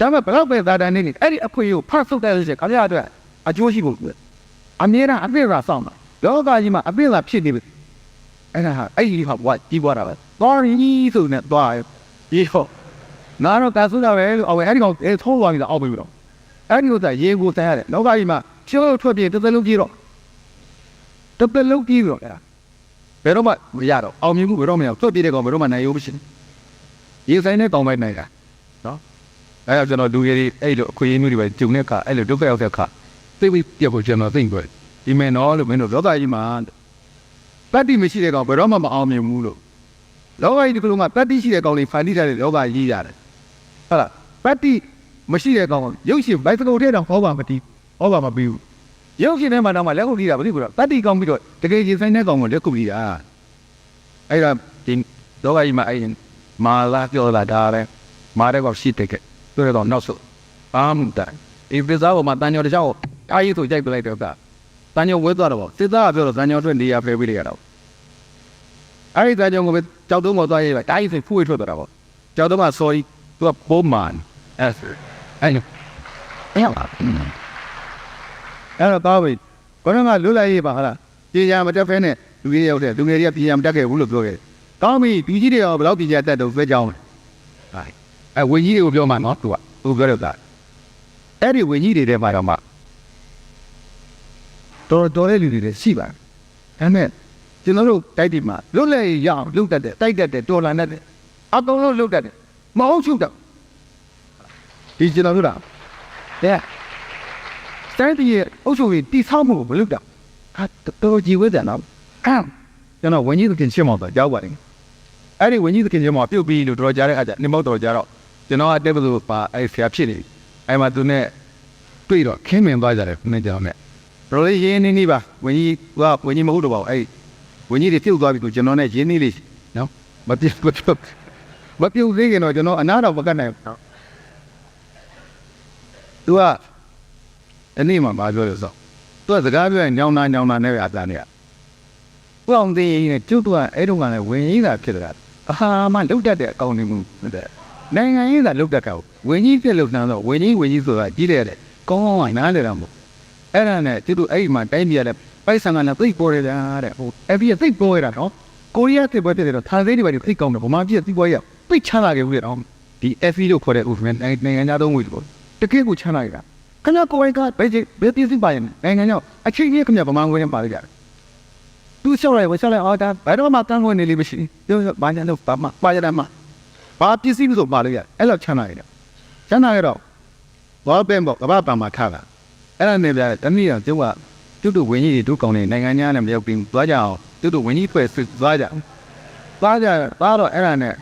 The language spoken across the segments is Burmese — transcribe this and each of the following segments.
ဒါပေမဲ့ဘလောက်ပဲသာတန်နေနေအဲ့ဒီအခွင့်အရေးကိုဖတ်ဆုပ်တဲ့လို့ရှိရင်ခင်ဗျားအတွက်အကျိုးရှိဖို့ပြအမြဲတမ်းအပြည့်ရာစောင့်တာလောကကြီးမှာအပြည့်လာဖြစ်နေပြီအဲ့ဒါဟာအဲ့ဒီဟာဘဝကြီးပွားတာပဲသွားရီဆိုနေသွားရေဟောငါတော့ကဆူတာပဲလို့အော်အဲ့ဒီကောင်အဲထိုးသွားပြီလားအောက်ပြီတော့အဲ့ဒီဥစ္စာရေကိုတန်းရတယ်လောကကြီးမှာကျိုးထွက်ပြေတစ်သက်လုံးပြေတော့တစ်သက်လုံးပြေတော့အဲ့ဒါဘယ်တော့မှမရတော့အောင်မြင်မှုဘယ်တော့မှမရထွက်ပြေတဲ့ကောင်ဘယ်တော့မှနိုင်ရုံမရှိဘူးရေဆိုင်တဲ့ကောင်ပဲနိုင်တာနော် အဲဒါကျွန်တော်လူရည်တွေအဲ့လိုအခွင့်အရေးမျိုးတွေပဲဂျုံတဲ့အခါအဲ့လိုဒုက္ခရောက်တဲ့အခါသိပြီးပြတ်ဖို့ကျွန်တော်သိကြတယ်ဒီမယ်နော်လို့မင်းတို့လောကကြီးမှာတတ္တိမရှိတဲ့ကောင်ဘယ်တော့မှမအောင်မြင်ဘူးလို့လောကကြီးဒီကလုံးမှာတတ္တိရှိတဲ့ကောင်တွေဖန်တီးထားတဲ့လောကကြီးရတယ်ဟုတ်လားတတ္တိမရှိတဲ့ကောင်ရုပ်ရှင်ဘိုက်စကုတ်ထဲတောင်ဟောပါမတီးဟောပါမပြီးဘူးရုပ်ရှင်ထဲမှာတော့မှလက်ခုပ်တီးတာမသိဘူးတော့တတ္တိကောင်းပြီးတော့တကယ်ရင်ဆိုင်တဲ့ကောင်ကိုလက်ခုပ်တီးတာအဲ့ဒါဒီလောကကြီးမှာအဲ့မာလာပြောလာတာတဲ့မာတဲ့ကောင်ရှိတဲ့ကဲ ဆိုတော့နောက်ဆုံးအာမန်တိုင်ဒီပစ္စာပေါ်မှာတန်ညောတခြားကိုအားကြီးဆိုကြိုက်ပလိုက်တော့ကတန်ညောဝဲသွားတော့စစ်သားကပြောတော့တန်ညောအတွက်နေရာဖယ်ပေးလိုက်ရတော့အဲ့ဒီတန်ညောကိုပဲကြောက်တုံးပေါ်သွားရေးပါတားကြီးဆိုဖူးဝေးထွက်သွားတာပေါ့ကြောက်တုံးက sorry သူကပုံမှန်အဲ့အဲ့နော်အဲ့ဟာအဲ့တော့တော့ပြီခေါင်းကလွတ်လိုက်ရေးပါဟာလားပြင်ညာမတက်ဖဲနဲ့လူကြီးရောက်တဲ့လူငယ်တွေကပြင်ညာမတက်ခဲ့ဘူးလို့ပြောခဲ့ကောင်းပြီဒီကြီးတွေရောဘယ်လောက်ပြင်ညာတက်တော့ဆွဲကြောင်းလဲ အဲဝင်းကြီးတွေကိုပြောမှနော်သူကသူပြောတော့တာအဲ့ဒီဝင်းကြီးတွေထဲမှာတော့မှတော်တော်လေးလူတွေလည်းရှိပါတယ်ဒါပေမဲ့ကျွန်တော်တို့တိုက်တီမှာလွတ်လပ်ရအောင်လုပ်တတ်တယ်တိုက်တတ်တယ်တော်လာတတ်တယ်အကုန်လုံးလုပ်တတ်တယ်မဟုတ်ချုပ်တော့ဒီကျွန်တော်တို့ကတဲ့စတိုင်းတီရဲ့အုပ်ချုပ်ရေးတိဆောက်မှုကိုမလုပ်တော့ဟာတော်ကြီးဝဲတယ်နော်အမ်ကျွန်တော်ဝင်းကြီးသခင်ရှင်းမောတော့ကြောက်ပါတယ်အဲ့ဒီဝင်းကြီးသခင်ရှင်းမောပြုတ်ပြီးလို့တော်ကြားတဲ့အခါကျနေမောက်တော်ကြတော့ ကျွန်တော်ကတက်ဘလို့ပါအဲ့ဆရာဖြစ်နေပြီအဲ့မှာသူနဲ့တွေ့တော့ခင်းမြင်သွားကြတယ်နဲ့ကျွန်တော်နဲ့တော်လေးရင်းနေနေပါဝင်းကြီးကဝင်းကြီးမဟုတ်တော့ပါဘူးအဲ့ဝင်းကြီးတွေပြုတ်သွားပြီကိုကျွန်တော်နဲ့ရင်းနေလေးနော်မပြုတ်မပြုတ်မပြုတ်သေးခင်တော့ကျွန်တော်အနာတော့မကတ်နိုင်ဘူးသူကအနည်းမှမပြောလို့ဆိုသူကစကားပြောရင်ညောင်းနာညောင်းနာနဲ့ပဲအသားနဲ့ကိုအောင်သေးရင်ကျုပ်တို့ကအဲ့တုန်းကလည်းဝင်းကြီးသာဖြစ်တာအဟာမှလုတ်တတ်တဲ့အကောင့်တွေမှုတဲ့ နိုင်ငံရေးသာလုတ်တတ်ကောဝင်းကြီးပြက်လုတ်နှမ်းတော့ဝင်းကြီးဝင်းကြီးဆိုတာကြီးတယ်တဲ့ကောင်းကောင်းကနားလေတော့မဟုတ်အဲ့ဒါနဲ့သူတို့အဲ့ဒီမှာတိုင်းပြည်ရတဲ့ပိုက်ဆံကလည်းသိပ်ပေါ်ရတာတဲ့ဟိုအဖေကသိပ်ပေါ်ရတာနော်ကိုရီးယားသိပ်ပေါ်တဲ့တော့သာသေးတွေပဲသိပ်ကောင်းတယ်ဗမာပြည်ကသိပ်ပေါ်ရသိပ်ချမ်းသာခဲ့ဘူးတဲ့တော့ဒီ FE လို့ခေါ်တဲ့ဥပမာနိုင်ငံသားသုံးဝေလို့တကယ်ကိုချမ်းသာခဲ့တာခင်ဗျာကိုယ်ကဘယ်ကြီးဘယ်ပြည်စီပါရင်နိုင်ငံရောက်အချိန်ကြီးခင်ဗျာဗမာငွေနဲ့ပါလိုက်ကြတယ်သူလျှောက်လိုက်ဝလျှောက်လိုက်အော်ဒါဘယ်တော့မှတန်းခွင့်နေလိမ့်မရှိပြောဘာညာလို့ပါမပါရတယ်မှာ ဘာပစ္စည်းလို့ဆိုပါလို့ရတယ်အဲ့လောက်ချမ်းသာရတယ်ချမ်းသာရတော့ဘောပင်ပေါ့ကဘာပံမှာထားတာအဲ့ဒါနဲ့ပြတယ်တနည်းတော့ကျုပ်ကကျုပ်တို့ဝင်းကြီးတွေတို့ကောင်းနေနိုင်ငံခြားနဲ့မရောက်ပြီးသွားကြအောင်ကျုပ်တို့ဝင်းကြီးဖွဲ့ဆွသွားကြသွားကြသွားတော့အဲ့ဒါနဲ့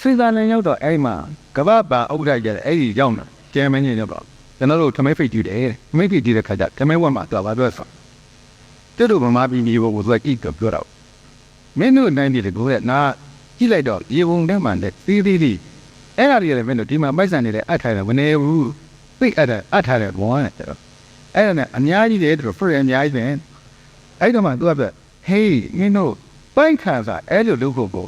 ဆွေးသားနဲ့ရောက်တော့အဲ့ဒီမှာကဘာပံဥပဒေကြတယ်အဲ့ဒီရောက်နေကျဲမင်းကြီးရောက်တော့ကျွန်တော်တို့ထမိတ်ဖိတ်ကြည့်တယ်ထမိတ်ဖိတ်ကြည့်တဲ့ခါကျထမိတ်ဝက်မှာသွားပါပြောဆိုကျုပ်တို့ဗမာပြည်မျိုးကိုသူကကြည့်တော့ပြောတော့မင်းတို့နိုင်ပြည်ကိုကနာ ကြည့်လိုက်တော့ရေပုံထဲမှာလည်းသေးသေးလေးအဲ့ဒါတွေလည်းမင်းတို့ဒီမှာပိုက်ဆံနေတယ်အပ်ထားတယ်မနေဘူးသိအပ်တယ်အပ်ထားတယ်ဘောနဲ့ကျတော့အဲ့ဒါနဲ့အများကြီးတယ်သူတို့ free အများကြီးတယ်အဲ့တော့မှသူကပြဟေးမင်းတို့ပိုက်ခံစားအဲ့လိုလုပ်ဖို့ကို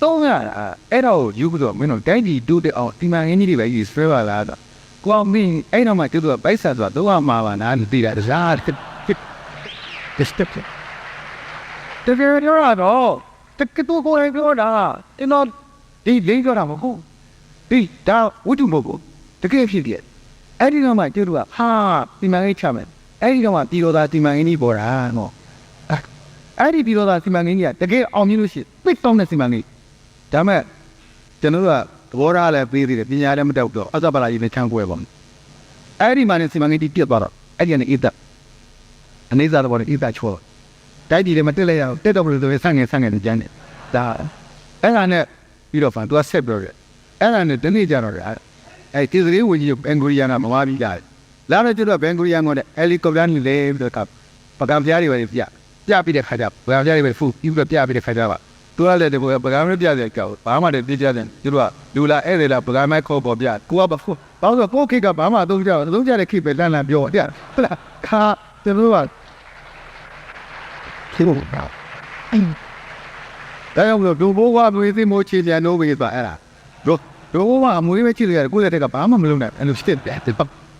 သုံးရတာအဲ့တော့ယူပြီးတော့မင်းတို့တိုင်းပြည်တူတဲ့အောင်ဒီမှာရင်းကြီးတွေပဲယူဆွဲပါလားတော့ကိုအောင်မင်းအဲ့တော့မှသူတို့ကပိုက်ဆံဆိုတာတော့မှာပါနားသိတာတစားတစ်စတက် တကယ်တော့တကယ်တော့ကိုယ်ပြောတာကျွန်တော်ဒီလိမ့်ပြောတာမဟုတ်ဒီဒါဝတ္ထုမဟုတ်ဘူးတကယ်ဖြစ်ပြအဲ့ဒီတော့မှကျတို့ကဟာဒီမန်ကြီးချမယ်အဲ့ဒီတော့မှပြည်တော်သားဒီမန်ကြီးပေါ်တာနော်အဲ့ဒီပြည်တော်သားဒီမန်ကြီးကတကယ်အောင်မြင်လို့ရှိသိတောင်းတဲ့ဒီမန်ကြီးဒါမဲ့ကျွန်တော်တို့ကသဘောထားလည်းပေးသေးတယ်ပညာလည်းမတောက်တော့အသပလာကြီးနဲ့ချမ်းကွဲပါအဲ့ဒီမှာနေစီမံကိန်းတိပြတ်သွားတော့အဲ့ဒီကနေအေးသက်အနေစားတော့အေးသက်ချောတို က်တီလည်းမတက်လိုက်ရအောင်တက်တော့ဘယ်လိုဆိုဆန့်ငယ်ဆန့်ငယ်နဲ့ကျန်းတယ်ဒါအဲ့ဒါနဲ့ပြီးတော့ဖန်သူကဆက်ပြောတယ်အဲ့ဒါနဲ့တနေ့ကျတော့အဲ့တီစရီဝင်ကြီးဘန်ဂူရီယန်ကမဝါပြီးကြတယ်လာတော့ကျတော့ဘန်ဂူရီယန်ကလည်းဟယ်လီကော်ပတာနဲ့လေပြီးတော့ပကံဖျားတွေပဲပြပြပြီးတဲ့ခါကျပကံဖျားတွေပဲဖူပြီးတော့ပြပြီးတဲ့ခါကျပါသူကလည်းဒီပကံမပြတဲ့ကောဘာမှတည်းပြကြတယ်သူတို့ကလူလာဧည့်သည်လာပကံမဲခေါ်ပေါ်ပြကိုကဘာဖို့ဘာလို့ကိုခိတ်ကဘာမှသုံးကြသုံးကြတဲ့ခိပဲလန့်လန့်ပြောတဲ့ဟုတ်လားခါကျွန်တော်က ခေဖို့ပါအဲ့ဒါကြောင့်မလို့ဒုဘိုးကမျိုးသိမိုးချီပြန်လို့ပဲဆိုအဲ့ဒါတို့တို့ကအမွေးပဲချစ်လို့ရတယ်ကိုယ့်လက်ထက်ကဘာမှမလုပ်နိုင်အဲ့လိုဖြစ်တယ်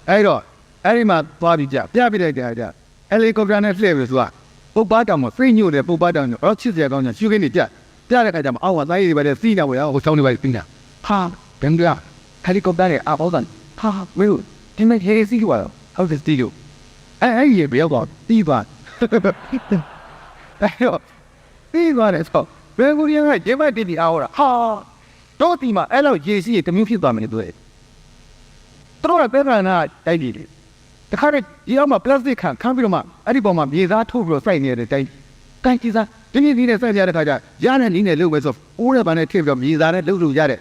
အဲ့တော့အဲ့ဒီမှာသွားပြီးကြပြပြလိုက်တယ်ကြဟယ်လီကော်ပတာနဲ့လှည့်ပြီးသူကပုတ်ပါတောင်မှာဖိညို့တယ်ပုတ်ပါတောင်ညတော့ချစ်စရာကောင်းချင်ရှုခင်းနေကြပြတဲ့ခါကျမှအောက်ကသားရည်တွေပဲစီးနေဝယ်ဟိုချောင်းတွေပဲပြီးတာဟာဘယ်လိုဟယ်လီကော်ပတာနဲ့အဘောတန်ဟာဝေးဒီမဲ့ဟေးစီးကွာဟုတ်တယ်စီးလို့အဲ့အဲ့ဒီဘယ်ရောက်တော့တီးသွား အဲ့တော့တီးသွားတယ်ဆိုဘယ်ကိုရကဂျေမတီတီအားဟောတာဟာတော့ဒီမှာအဲ့လောက်ရေစီးရတမျိုးဖြစ်သွားမယ်လို့သူတို့ကပဲကနာတိုက်ပြီလေတခါတည်းဒီအောက်မှာပလတ်စတစ်ခံခန်းပြီးတော့မှအဲ့ဒီပေါ်မှာမြေသားထုတ်ပြီးတော့စိုက်နေတဲ့တိုက်တိုက်ကြီးစားဒီနေ့ဒီနေ့စိုက်ကြတဲ့ခါကျရတဲ့နီးနဲ့လုပ်ပဲဆိုအိုးတဲ့ဘာနဲ့ထည့်ပြီးတော့မြေသားနဲ့လုပ်လို့ရတဲ့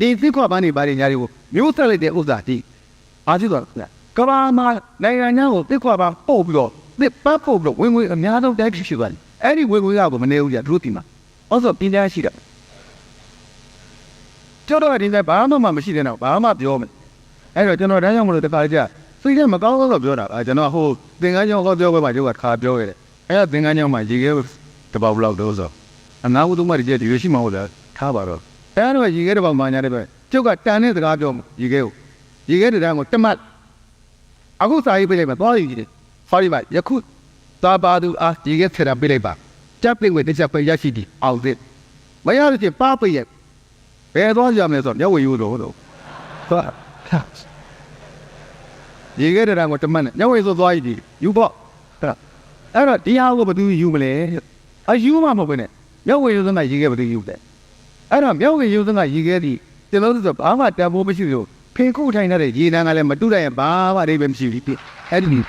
ဒီသစ်ခွာပန်းတွေဘာတွေညာတွေကိုမျိုးဆက်လိုက်တဲ့ဥစ္စာဒီအားကြီးတော့ကဘာမှာနိုင်ငံညာကိုသစ်ခွာပန်းပို့ပြီးတော့သစ်ပတ်ပို့ပြီးတော့ဝင်ဝင်အများဆုံးတိုက်ဖြစ်ဖြစ်သွားတယ် အဲ့ဒီဝင်ဝင်ကကိုမနေဘူးကြသူတို့ဒီမှာအဲ့ဆိုပြင်းပြရှိတယ်ကျောတော့ဒီတိုင်းဘာမှမမရှိတဲ့တော့ဘာမှပြောမယ်အဲ့တော့ကျွန်တော်တန်းကြောင့်မလို့တခါကြစိတ်ထဲမကောင်းတော့ပြောတာအဲကျွန်တော်ဟိုသင်္ကန်းကျောင်းဟောပြောပွဲမှာကျုပ်ကခါပြောခဲ့တယ်အဲ့ဒါသင်္ကန်းကျောင်းမှာရေခဲတပေါက်ဘလောက်တော့ဆိုအနာဟုသုံးမဒီကျဒီလိုရှိမှာဟုတ်လားထားပါတော့အဲ့တော့ရေခဲတပေါက်မှညာတဲ့ပဲကျုပ်ကတန်တဲ့စကားပြောရေခဲကိုရေခဲတန်းကိုတမတ်အခုစာရေးပြလိုက်မှာသွားယူကြည့်တယ် sorry ပါယခု သာပါသူအားရေခဲထတာပြလိုက်ပါတပ်ပိတ်ဝဲတစ်ချက်ပဲရရှိသည်အောင်သစ်မရလို့ချင်းပါပိတ်ရဲ့ဘယ်သွားကြမလဲဆိုတော့မျက်ဝေယူတော့တော့ဟာရေခဲတရံကိုတမတ်နဲ့ညဝေဆိုသွားရည်ဒီယူပေါ့အဲ့တော့ဒီဟာကိုဘယ်သူယူမလဲအယူမှမဟုတ်ပဲနဲ့မျက်ဝေယူစမ်းကရေခဲဘယ်သူယူလဲအဲ့တော့မျက်ဝေယူစမ်းကရေခဲဒီကျွန်တော်တို့ဆိုဘာမှတန်ဖိုးမရှိလို့ဖေခုထိုင်တဲ့ရေနံကလည်းမတူတဲ့ရင်ဘာမှအရေးပဲမရှိဘူးဒီအဲ့ဒီ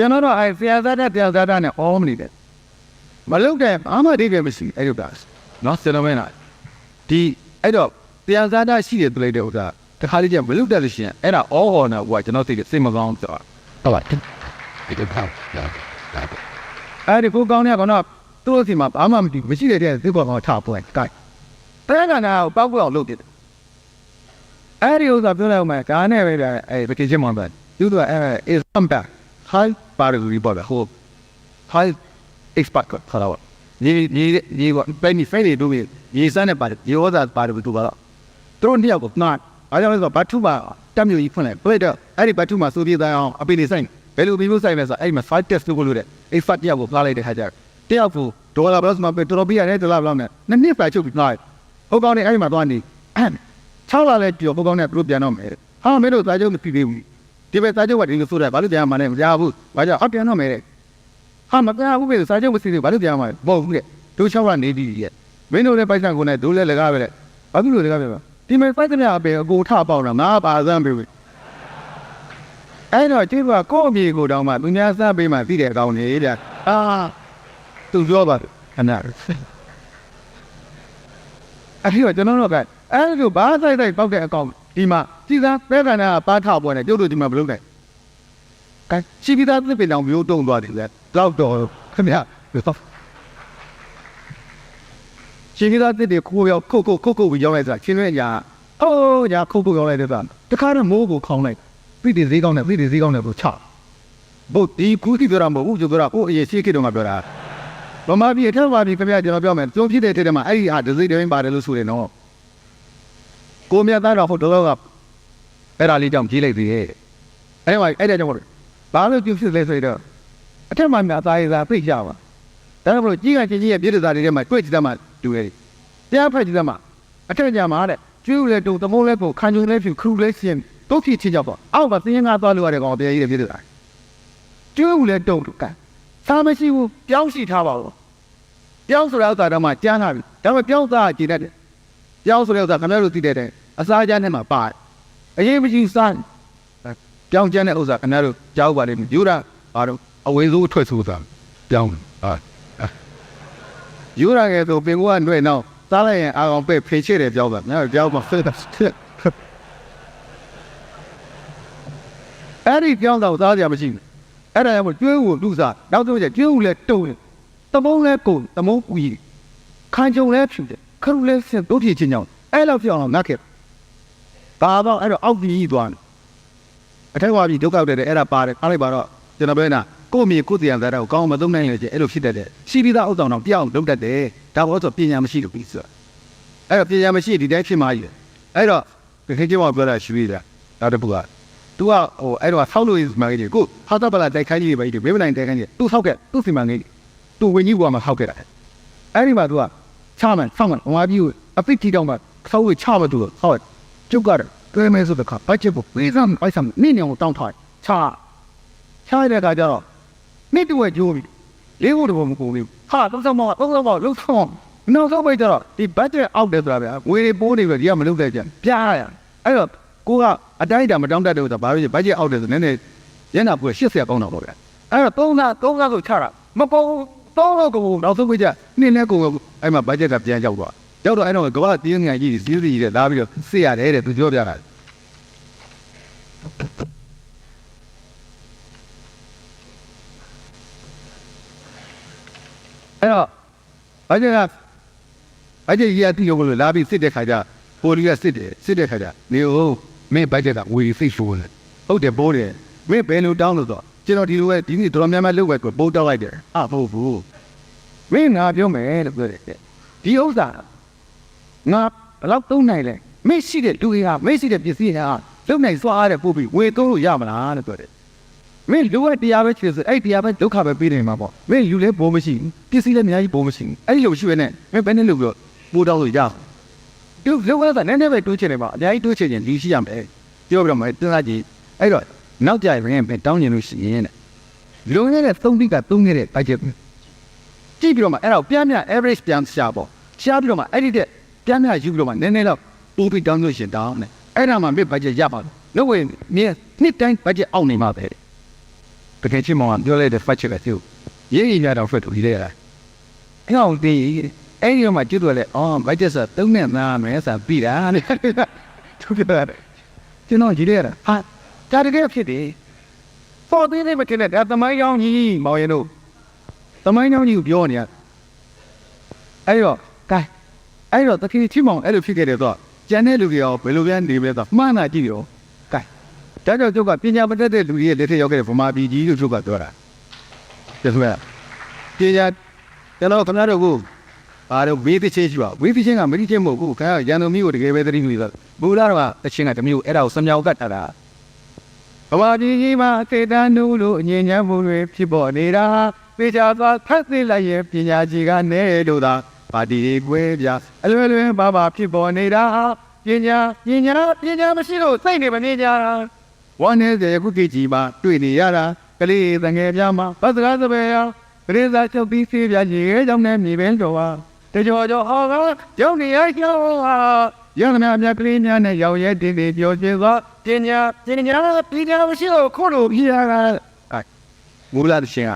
ကျွန်တော်တို့အဲဆရာသားတဲ့ဆရာသားနဲ့အော်မနေတယ်မလုပ်တဲ့ဘာမှအရေးပဲမရှိအဲ့လိုပါနော်ကျွန်တော်မင်းလားဒီအဲ့တော့တရားစားတာရှိတယ်ပြလိုက်တဲ့ဥစ္စာတခါလေးကျမလုတ်တတ်လို့ရှိရင်အဲ့ဒါအောဟောနာကကျွန်တော်သိတယ်စိတ်မကောင်းတော့ဟုတ်ပါဒီတော့ပေါ့အဲ့ဒီကိုကောင်းတဲ့ကောင်တော့သူ့အစီမှာဘာမှမသိမရှိတဲ့တဲ့သိပေါ်ကောင်ထားပွဲကိုက်တဲ့ကနာကိုပောက်ပွအောင်လုပ်တယ်အဲ့ဒီဥစ္စာပြောလိုက်အောင်မယ်ဒါနဲ့ပဲအဲ့ vacation မှာပဲသူတို့အဲ့ is come back high part of the report ဟို high expert ကခါတော့ဒီဒီဒီကပဲနေဖဲနေတို့မြေစမ်းနဲ့ပါတယ်ဒီဩဇာပါတယ်ဘူးတော့သူတို့နှစ်ယောက်ကိုနာအားကြောင့်လဲဆိုဘတ်ထုမှာတက်မျိုးကြီးဖွင့်လိုက်ပြိတော့အဲ့ဒီဘတ်ထုမှာစိုးပြေးသားအောင်အပိနေဆိုင်ဘယ်လိုပြီးလို့ဆိုင်လဲဆိုအဲ့ဒီမှာ five test လုပ်လို့တဲ့အဲ့ fat တယောက်ကိုဖလာလိုက်တဲ့ခါကျတယောက်ကိုဒေါ်လာဘလော့မှာပဲတော်တော်ပြရတယ်ဒေါ်လာဘလော့နဲ့နှစ်နှစ်ပဲချုပ်ပြီးနိုင်ဟုတ်ကောင်းနေအဲ့ဒီမှာသွားနေ6လာလဲပြောဟုတ်ကောင်းနေသူတို့ပြန်တော့မယ်ဟာမင်းတို့သားချုပ်မသိသေးဘူး ဒီပဲသားချုပ်ကဒီလိုဆိုတယ်ဘာလို့ပြန်မှန်းလဲမကြားဘူးဘာကြောင့်အပြန်တော့မယ်တဲ့ဟာမပြန်ဘူးပဲစားချုပ်မသိသေးဘူးဘာလို့ပြန်မှန်းမဟုတ်ဘူးတဲ့တို့6ကနေဒီရဲ့မင်းတို့လည်းပိုက်ဆံကိုနဲ့တို့လည်းလကားပဲတဲ့ဘာဖြစ်လို့လကားပဲဒီမဲ့ပိုက်ဆံရပဲအကိုထပေါက်တာငါပါစမ်းပြီအဲ့တော့ကျိုးကကို့အပြေကိုတောင်းမှသူများစပေးမှသိတဲ့အကောင်းကြီးတဲ့အာသူပြောပါခဏအဲ့ဒီတော့ကျွန်တော်တို့ကအဲ့ဒီဘာဆိုင်ဆိုင်ပေါက်တဲ့အကောင့် ဒီမှာစီစားပဲကနာပါထပွဲနဲ့ကျုပ်တို့ဒီမှာမလုပ်နိုင်ကဲရှိပြီးသားသစ်ပင်တောင်မျိုးတုံးသွားတယ်လေတော့တော့ခင်ဗျာရှိပြီးသားသစ်တွေခိုးရောက်ခုတ်ခုတ်ခုတ်ခုတ်ပြီးရောက်လိုက်တာချင်းရွဲ့ညာအိုးညာခုတ်ခုတ်ရောက်လိုက်တဲ့ကတခါတော့မိုးကိုခေါင်းလိုက်ပြည့်တည်သေးကောင်းနဲ့ပြည့်တည်သေးကောင်းနဲ့ကိုချဘုတ်ဒီကူတီပြောတာမဟုတ်ဘူးကျပြောတာကိုအရင်ရှိခေတုန်းကပြောတာဗမာပြည်အထက်ပါပြည်ခင်ဗျာကျွန်တော်ပြောမယ်သုံးဖြစ်တဲ့ထဲမှာအဲ့ဒီဟာဒစိတိုင်းပါတယ်လို့ဆိုတယ်နော် ကိုမြတ်သားတော်ဟုတ်တော့ကအဲ့ဒါလေးကြောင့်ပြေးလိုက်သေးရဲ့အဲ့မှာအဲ့ဒါကြောင့်ဘာလို့ပြုဖြစ်လဲဆိုတော့အထက်မှာမြတ်သားရေးသားပြိတ်ကြပါဒါကြောင့်မလို့ကြီးကချင်းကြီးရဲ့ပြည်သားတွေထဲမှာတွေ့ကြည့်တတ်မှတူရဲ့တရားဖက်ကြည့်တတ်မှအထက်ကြမှာတဲ့ကျွေးလဲတုံသမိုးလဲကိုခံကျုံလဲဖြူခရူလဲရှင်တို့ဖြစ်ချင်းကြောက်တော့အောက်မှာသင်းငါသွားလို့ရတဲ့ကောင်တရားကြီးတွေပြည်သားကျွေးလဲတုံကစားမရှိဘူးပြောင်းစီထားပါတော့ပြောင်းဆိုတဲ့ဥစ္စာတော့မှကြားထားပြီဒါပေမဲ့ပြောင်းသားကြည်တတ်တယ်ပြောင်းဆိုတဲ့ဥစ္စာခင်ဗျားတို့သိတဲ့ အစားကြမ်းထဲမှာပါတယ်အရေးမရှိစားပြောင်းကျန်းတဲ့ဥစ္စာခင်ဗျားတို့ကြားဥပါလိမ့်မယ်ယူတာဘာတော့အဝေစိုးအထွက်ဆိုးသားပြောင်းဟာယူရငယ်ဆိုပင်ကောကနှွဲ့နောက်စားလိုက်ရင်အာကောင်ပဲ့ဖေချစ်တယ်ပြောင်းတာငါပြောင်းမှာဖက်တာအဲ့ဒီပြောင်းတော့စားကြမရှိဘူးအဲ့ဒါကြောင့်ကျွေးကိုလူစားနောက်ဆုံးကျကျွေးကိုလည်းတုံးတမုံလဲကုန်တမုံပူကြီးခံကြုံလဲဖြူတယ်ခရုလဲဆင်တို့ဖြစ်ချင်းကြောင့်အဲ့လောက်ပြောင်းတော့ငတ်ခဲ့ ဘာတော့အဲ့တော့အောက်ကြီးကြီးသွားတယ်အထက်ကပြီးဒုက္ခရောက်တယ်အဲ့ဒါပါတယ်အားလိုက်ပါတော့ကျွန်တော်ပြောနေတာ ကိုယ့်အမိကိုယ့်တရားသားတော့ကောင်းအောင်မသုံးနိုင်လို့ကျအဲ့လိုဖြစ်တတ်တယ်ရှိပြီးသားဥစ္စာတော့ပြောင်းလုပ်တတ်တယ်ဒါဘောဆိုပညာမရှိလို့ပြီးဆိုအဲ့တော့ပညာမရှိဒီတိုင်းဖြစ်မှာကြီးအဲ့တော့ခေချင်းမောင်ပြောတာရှိပြီလားနောက်တစ်ခုက तू ကဟိုအဲ့တော့ဆောက်လို့ရမှာကြီးကိုဟာတာပလာတိုက်ခိုင်းကြီးပဲကြီးဘေးမနိုင်တိုက်ခိုင်းကြီး तू ဆောက်ခဲ့ तू စီမံကိန်း तू ဝင်ကြီးဘွားမှာဆောက်ခဲ့တာအဲ့ဒီမှာ तू ကချမှန်ဆောက်မှန်ဟိုအပြီးအပိတ်တီတောင်မှာဆောက်ဝေချမ तू ဆောက် ကျုပ်ကတော့တွဲမဲဆိုတဲ့ခါဘတ်ဂျက်ကိုပေးစမ်းပိုက်စမ်းနင်းနေအောင်တောင်းထားချချရတဲ့ခါကျတော့နေ့တူရဲ့ဂျိုးပြီလေးဖို့တော့မကုန်ဘူးဟာသုံးဆောင်မသုံးဆောင်မလုံးဆောင်နောက်ဆုံးပိတ်တော့ဒီဘတ်ဂျက်အောက်တယ်ဆိုတာဗျာငွေတွေပိုးနေပြီဒီကမလုပ်တဲ့ကြပြားရအဲ့တော့ကိုကအတိုင်းအတာမတောင်းတတ်တဲ့ဥစ္စာဘာလို့ဘတ်ဂျက်အောက်တယ်ဆိုနည်းနည်းရန်နာပူ80ကောင်းတော့ပေါ့ဗျာအဲ့တော့သုံးသားသုံးသားကိုချတာမကုန်သုံးတော့ကိုနောက်ဆုံးပိတ်ကြနင်းနဲ့ကိုအဲ့မှာဘတ်ဂျက်ကပြန်ရောက်တော့ ရောက်တော့အဲ့တော့ကဘာတင်းငယ်ကြီးစီးစီးတဲ့လာပြီးတော့စစ်ရတယ်တဲ့သူပြောပြတာအဲ့တော့ဘာကြကဘာကြကြီးအတိရုံလို့လာပြီးစစ်တဲ့ခါကျပိုလီကစစ်တယ်စစ်တဲ့ခါကျနေဦးမင်းဘတ်ဂျက်ကဝေစိတ်ဆိုးတယ်ဟုတ်တယ်ပိုးတယ်မင်းဘယ်လိုတောင်းလို့တော့ကျွန်တော်ဒီလိုပဲဒီနေ့တော်တော်များများလုပ်ပဲကိုပိုးတောက်လိုက်တယ်အဟုတ်ဘူးမင်းငါပြောမယ်လို့ပြောတယ်ဒီဥစ္စာ ငါဘယ်လောက်သုံးနိုင်လဲမင်းရှိတဲ့လူတွေကမင်းရှိတဲ့ပစ္စည်းဟာလုံနိုင်စွာအားတဲ့ပို့ပြီးဝေသုံးလို့ရမလားလို့ပြောတယ်မင်းလူကတရားပဲချစ်ဆိုအဲ့တရားပဲဒုက္ခပဲပေးနေမှာပေါ့မင်းလူလည်းဘိုးမရှိဘူးပစ္စည်းလည်းအများကြီးဘိုးမရှိဘူးအဲ့ဒီလိုရှိရနဲ့မင်းဘယ်နဲ့လုပ်ပြီးတော့ပိုးတောင်းလို့ရအောင်ဒီလောကကနည်းနည်းပဲတွေးချင်နေပါအများကြီးတွေးချင်ရင်လူရှိရမယ်ပြောပြီးတော့မှတင်လာကြည့်အဲ့တော့နောက်ကြရင်ပဲတောင်းကျင်လို့ရှိရင်တဲ့လုံရတဲ့သုံးတိကသုံးခဲ့တဲ့ဘတ်ဂျက်ကြည့်ပြီးတော့မှအဲ့တော့ပြန်ပြန် average ပြန်ရှာပေါ့ရှားပြီးတော့မှအဲ့ဒီတဲ့ ပြန်ပြန်ယူပြီးတော့မှနည်းနည်းတော့ပိုးပြီးတောင်းလို့ရှင်တောင်းတယ်အဲ့ဒါမှမင်းဘတ်ဂျက်ရပါလို့လို့ဝင်မြင်နှစ်တိုင်းဘတ်ဂျက်အောက်နေမှာပဲတဲ့တကယ်ချင်းမောင်ကပြောလိုက်တဲ့ fact check ကသူရေးရရတော့ fact ကိုဒီလေလားအဲ့အောင်တင်အဲ့ဒီတော့မှကျွတ်တော့လေအော်ဘတ်ဂျက်ဆိုသုံးနဲ့သားမယ်ဆိုပြီးတာတဲ့သူပြောတယ်ကျွန်တော်ကြီးလေရတာဟာဒါတကယ်ဖြစ်တယ်ပေါ်သေးသေးမတင်တဲ့ဒါသမိုင်းကြောင်းကြီးမောင်ရင်တို့သမိုင်းကြောင်းကြီးကိုပြောနေရအဲ့တော့ကဲ အဲ့တော့တကယ်ချင်းမောင်အဲ့လိုဖြစ်ခဲ့တယ်တော့ကျန်တဲ့လူတွေရောဘယ်လိုပြန်နေမလဲတော့မှန်းတာကြည့်ရောကဲဒါကြောင့်ကျုပ်ကပညာမတတ်တဲ့လူတွေရဲ့လက်ထက်ရောက်ခဲ့တဲ့ဗမာပြည်ကြီးလို့ကျုပ်ကပြောတာကျုပ်ကပညာကျွန်တော်ခင်ဗျားတို့ကဘာလို့ဝေးသချင်းရှိပါဝေးသချင်းကမတိချင်းမဟုတ်ဘူးခင်ဗျားရန်သူမျိုးကိုတကယ်ပဲသတိမိသွားဘူလာတော့ကတချင်းကတမျိုးအဲ့ဒါကိုစမြောက်ကတ်ထားတာဗမာပြည်ကြီးမှာစေတန်းနူးလို့အငြင်းချမ်းမှုတွေဖြစ်ပေါ်နေတာပေချာသွားဖတ်သိလိုက်ရဲ့ပညာကြီးကနေလို့သာ ပါတီတွေကွဲပြားအလွယ်လွယ်ပါပါဖြစ်ပေါ်နေတာပညာပညာပညာမရှိလို့စိတ်နေမနေကြတာဝမ်းနေတဲ့ခုကိကြီးမှာတွေ့နေရတာကလေးတငယ်ပြားမှာဘတ်စကားစပယ်ရကလေးစားချုပ်ပြီးဆေးပြရေခဲကြောင့်နဲ့မြေပဲတော်ပါတကြောကြောဟောကကြောင့်နေရကျောင်းဟာရဟနာမြတ်ကလေးများနဲ့ရောင်ရဲတင်းတင်းပြောချင်သောပညာပညာပညာမရှိတော့ခုလိုပြရတာအဲမူလာတရှင်က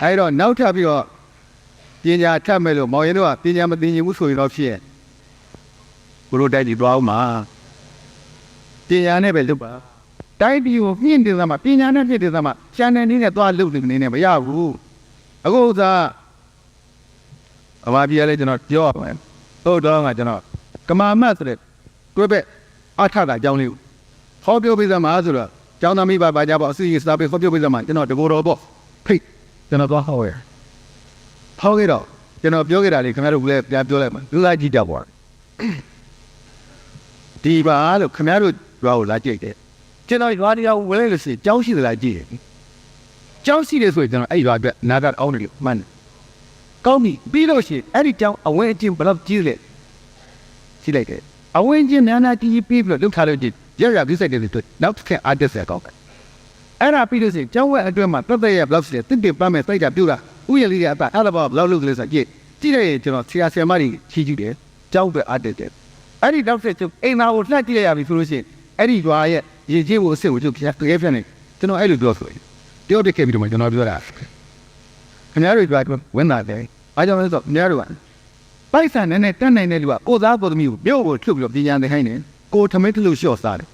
အဲတော့နောက်ထပ်ပြီးတော့ ပညာထပ်မဲ့လို့မောင်ရင်တို့ကပညာမသိရင်ဘူးဆိုရင်တော့ဖြစ်ရဲ့ဘုလိုတိုက်ပြီးသွားအောင်မှာပညာနဲ့ပဲလုပ်ပါတိုင်းပြည်ကိုမြင့်တင်သမှာပညာနဲ့မြင့်တင်သမှာချန်နယ်နည်းနဲ့သွားလုပ်နေနေမရဘူးအခုဥစားအမပြေလဲကျွန်တော်ပြောရမယ်ဟုတ်တော့ကကျွန်တော်ကမာမတ်ဆိုတဲ့တွဲဘက်အထတာအကြောင်းလေးကိုဟောပြောပေးသမှာဆိုတော့ကျောင်းသားမိဘပါကြပါအစီအစဉ်စာပေဟောပြောပေးသမှာကျွန်တော်တကူတော်ပေါ့ဖိတ်ကျွန်တော်သွားဟောရ ဟောခဲ့တော့ကျွန်တော်ပြောခဲ့တာလေးခင်ဗျားတို့လည်းပြန်ပြောလိုက်မှာလူသားကြည့်တတ်ပါဒီပါလို့ခင်ဗျားတို့ရွာကိုလာကြိတ်တယ်ကျွန်တော်ရွာတရားဝင်လိုက်လို့ရှိရင်ကြောင်းရှိသလားကြည့်တယ်။ကြောင်းရှိတယ်ဆိုရင်ကျွန်တော်အဲ့ရွာအတွက်နာဂတ်အောင်းနေလို့မှန်တယ်။ကောင်းပြီပြီးလို့ရှိရင်အဲ့ဒီကြောင်းအဝင်းအကျင်းဘယ်လောက်ကြီးလဲကြည့်လိုက်တယ်။အဝင်းအကျင်းနာနာကြီးပြီးပြီးလို့လှုပ်ထားလို့ကြည့်ရရပြီးစိတ်တယ်လို့နောက်တစ်ခါအားတက်ဆက်ကောင်းတယ်။အဲ့ဒါပြီးလို့ရှိရင်ကြောင်းဝက်အတွင်းမှာတက်တဲ့ရဘယ်လောက်ရှိလဲတစ်တင်ပတ်မဲ့စိတ်တာပြုတ်တာ ဥယျာဉ်လေးတွေအပတ်အဲ့ဒါဘယ်လောက်လုပ်ကလေးဆိုကြည့်ကြည့်လိုက်ရင်ကျွန်တော်ဆရာဆရာမတွေချီးကျူးတယ်။ကြောင်းပဲအားတက်တယ်။အဲ့ဒီနောက်ဆက်ချုပ်အိမ်သားကိုလှက်ကြည့်ရပြီဆိုလို့ရှိရင်အဲ့ဒီရွာရဲ့ရေကြီးကိုအစ်စ်ကိုကျုပ်ပြတကယ်ပြနေကျွန်တော်အဲ့လိုပြောဆိုရင်တယောက်တက်ခဲ့ပြီးတော့မှကျွန်တော်ပြောတာခင်ဗျားတို့ကြွားဝင်လာတယ်အားကြောင့်လဲဆိုခင်ဗျားတို့ကပိုက်ဆံနဲ့နဲ့တက်နိုင်တဲ့လူကကိုသားကိုသမီးကိုမြို့ကိုထုတ်ပြီးတော့ပြင်ညာနေခိုင်းတယ်ကိုထမင်းတလို့လျှော့စားတယ်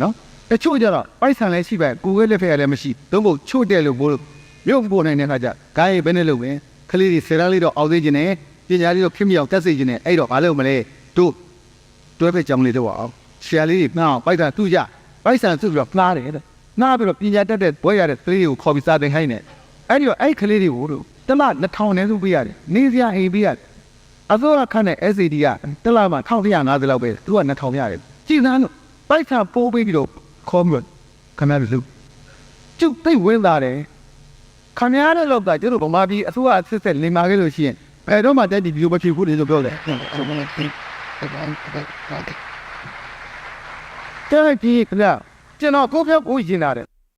နော်တချို့ကြတော့ပိုက်ဆံလည်းရှိပါကိုယ်ရဲ့လက်ဖက်ကလည်းမရှိသုံးဖို့ချို့တဲ့လို့ဘိုး မြို့ပို့နိုင်တဲ့ခါကျဂိုင်းဘယ်နဲ့လုပ်လဲခလေးတွေဆယ်တန်းလေးတော့အောက်သေးခြင်းနဲ့ပညာလေးတော့ခင်မြောက်တက်စေခြင်းနဲ့အဲ့တော့မလုပ်မလဲတို့တွဲဖက်ကြောင်လေးတော့အောင်ဆရာလေးတွေနှောင်းပိုက်တာသူ့ကြပိုက်ဆံသူ့ပြီးတော့နှားတယ်တဲ့နားပြီးတော့ပညာတတ်တဲ့ဘွဲရတဲ့ကလေးတွေကိုခေါ်ပြီးစာသင်ခိုင်းတယ်အဲ့ဒီတော့အဲ့ဒီကလေးတွေကိုတို့တစ်လ2000နဲ့စုပေးရတယ်နေစရာအိမ်ပေးရတယ်အစိုးရခန့်တဲ့ SCD ကတစ်လမှာ1150လောက်ပဲသူက2000ရတယ်ကြည်စမ်းလို့ပိုက်ဆံပိုးပေးပြီးတော့ခေါ်ပြီးတော့ခင်ဗျားတို့လူကျုပ်သိပ်ဝင်လာတယ် ခင်ဗျားတဲ့လောက်ကကျတို့ဗမာပြည်အစိုးရအစစ်ဆက်လင်မာခဲ့လို့ရှိရင်ဘယ်တော့မှတက်ဒီဗီဒီယိုမဖြစ်ဘူးလေလို့ပြောတယ်တဲ့ဒီခဏကျွန်တော်ကိုပြောကိုရင်လာတယ်